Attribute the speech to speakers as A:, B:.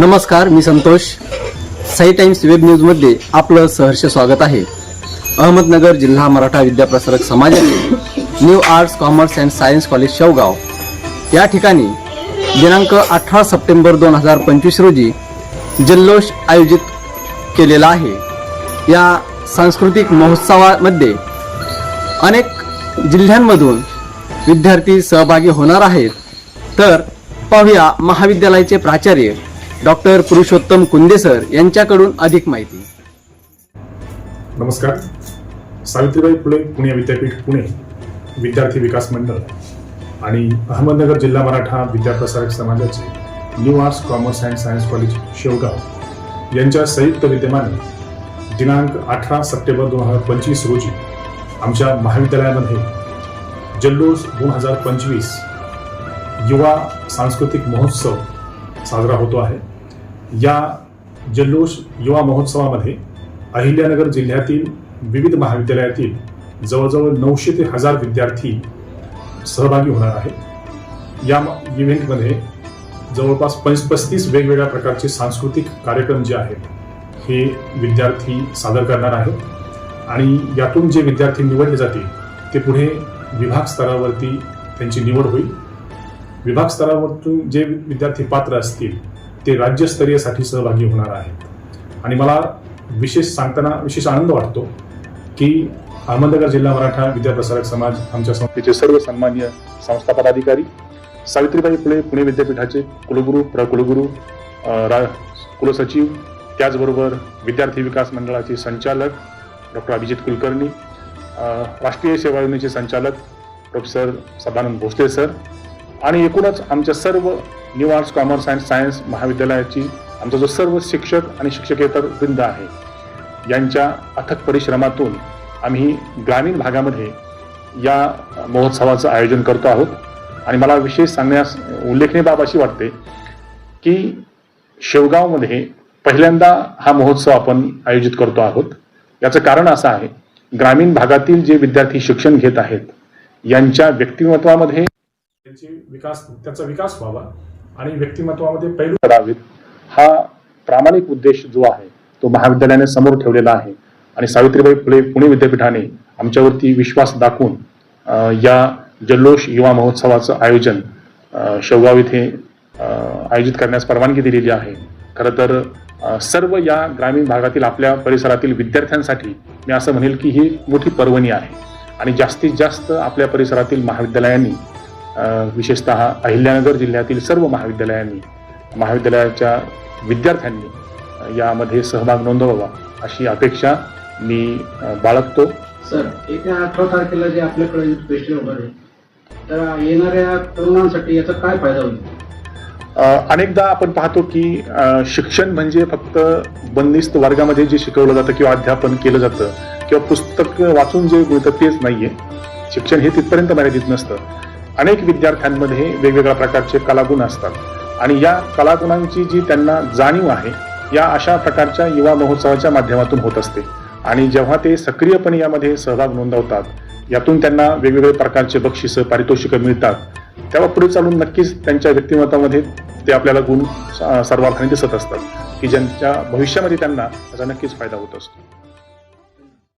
A: नमस्कार मी Santosh Sai Times Web न्यूजमध्ये आपलं सहर्ष स्वागत आहे अहमदनगर जिल्हा मराठा विद्याप्रसारक समाजाने new arts commerce and science college Shevgaon या ठिकाणी दिनांक अठरा सप्टेंबर दोन हजार पंचवीस रोजी जल्लोष आयोजित केलेला आहे या सांस्कृतिक महोत्सवामध्ये अनेक जिल्ह्यांमधून विद्यार्थी सहभागी होणार आहेत तर पाहूया महाविद्यालयाचे प्राचार्य डॉक्टर पुरुषोत्तम कुंदेसर यांच्याकडून अधिक माहिती
B: नमस्कार सावित्रीबाई फुले पुणे विद्यापीठ पुणे विद्यार्थी विकास मंडळ आणि अहमदनगर जिल्हा मराठा विद्याप्रसारक समाजाचे new arts commerce and science college Shevgaon यांच्या संयुक्त विद्यमाने दिनांक अठरा सप्टेंबर दोन हजार पंचवीस रोजी आमच्या महाविद्यालयामध्ये जल्लोष दोन हजार पंचवीस युवा सांस्कृतिक महोत्सव साजरा होतो आहे या जल्लोष युवा महोत्सवामध्ये अहिल्यानगर जिल्ह्यातील विविध महाविद्यालयातील जवळजवळ नऊशे ते हजार विद्यार्थी सहभागी होणार आहेत या इव्हेंटमध्ये जवळपास पंच पस्तीस वेगवेगळ्या प्रकारचे सांस्कृतिक कार्यक्रम जे आहेत हे विद्यार्थी सादर करणार आहेत आणि यातून जे विद्यार्थी निवडले जातील ते पुढे विभाग स्तरावरती त्यांची निवड होईल विभाग स्तरावरतून जे विद्यार्थी पात्र असतील ते राज्यस्तरीयसाठी सहभागी होणार आहेत आणि मला विशेष सांगताना विशेष आनंद वाटतो की अहमदनगर जिल्हा मराठा विद्याप्रसारक समाज आमच्या
C: संस्थेचे सर्व सन्मान्य संस्था पदाधिकारी सावित्रीबाई फुले पुणे विद्यापीठाचे कुलगुरू प्रकुलगुरू रा कुलसचिव त्याचबरोबर विद्यार्थी विकास मंडळाचे संचालक डॉक्टर अभिजित कुलकर्णी राष्ट्रीय सेवा योजनेचे संचालक प्रोफेसर सदानंद भोसले सर आणि एकूणच आमच्या सर्व new arts commerce and science महाविद्यालयाची आमचा जो सर्व शिक्षक आणि शिक्षकेतर वृंद आहे यांच्या अथक परिश्रमातून आम्ही ग्रामीण भागामध्ये या महोत्सवाचं आयोजन करतो आहोत आणि मला विशेष सांगण्यास उल्लेखनीय बाब अशी वाटते की शेवगावमध्ये पहिल्यांदा हा महोत्सव आपण आयोजित करतो आहोत याचं कारण असं आहे ग्रामीण भागातील जे विद्यार्थी शिक्षण घेत आहेत यांच्या व्यक्तिमत्वामध्ये
B: त्यांचे विकास त्याचा विकास व्हावा आणि व्यक्तिमत्वामध्ये पैलू करावेत
C: हा प्रामाणिक उद्देश जो आहे तो महाविद्यालयाने समोर ठेवलेला आहे आणि सावित्रीबाई फुले पुणे विद्यापीठाने आमच्यावरती विश्वास दाखवून या जल्लोष युवा महोत्सवाचं आयोजन शेवगाव इथे आयोजित करण्यास परवानगी दिलेली आहे खरं तर सर्व या ग्रामीण भागातील आपल्या परिसरातील विद्यार्थ्यांसाठी मी असं म्हणेल की ही मोठी पर्वणी आहे आणि जास्तीत जास्त आपल्या परिसरातील महाविद्यालयांनी विशेषत अहिल्यानगर जिल्ह्यातील सर्व महाविद्यालयांनी महाविद्यालयाच्या विद्यार्थ्यांनी यामध्ये सहभाग नोंदवावा अशी अपेक्षा मी बाळगतो
D: सर येत्या अठरा तारखेला जे आपल्याकडे आहे तर येणाऱ्या तरुणांसाठी याचा काय फायदा होईल
C: अनेकदा आपण पाहतो की शिक्षण म्हणजे फक्त बंदिस्त वर्गामध्ये जे शिकवलं जातं किंवा अध्यापन केलं जातं किंवा पुस्तक वाचून जे मिळतं तेच नाहीये शिक्षण हे तिथपर्यंत मर्यादित नसतं अनेक विद्यार्थ्यांमध्ये वेगवेगळ्या प्रकारचे कलागुण असतात आणि या कलागुणांची जी त्यांना जाणीव आहे या अशा प्रकारच्या युवा महोत्सवाच्या माध्यमातून होत असते आणि जेव्हा ते सक्रियपणे यामध्ये सहभाग नोंदवतात यातून त्यांना वेगवेगळे प्रकारचे बक्षिसं पारितोषिकं मिळतात तेव्हा पुढे चालून नक्कीच त्यांच्या व्यक्तिमत्वामध्ये ते आपल्याला गुण सर्वार्थाने दिसत असतात की ज्यांच्या भविष्यामध्ये त्यांना त्याचा नक्कीच फायदा होत असतो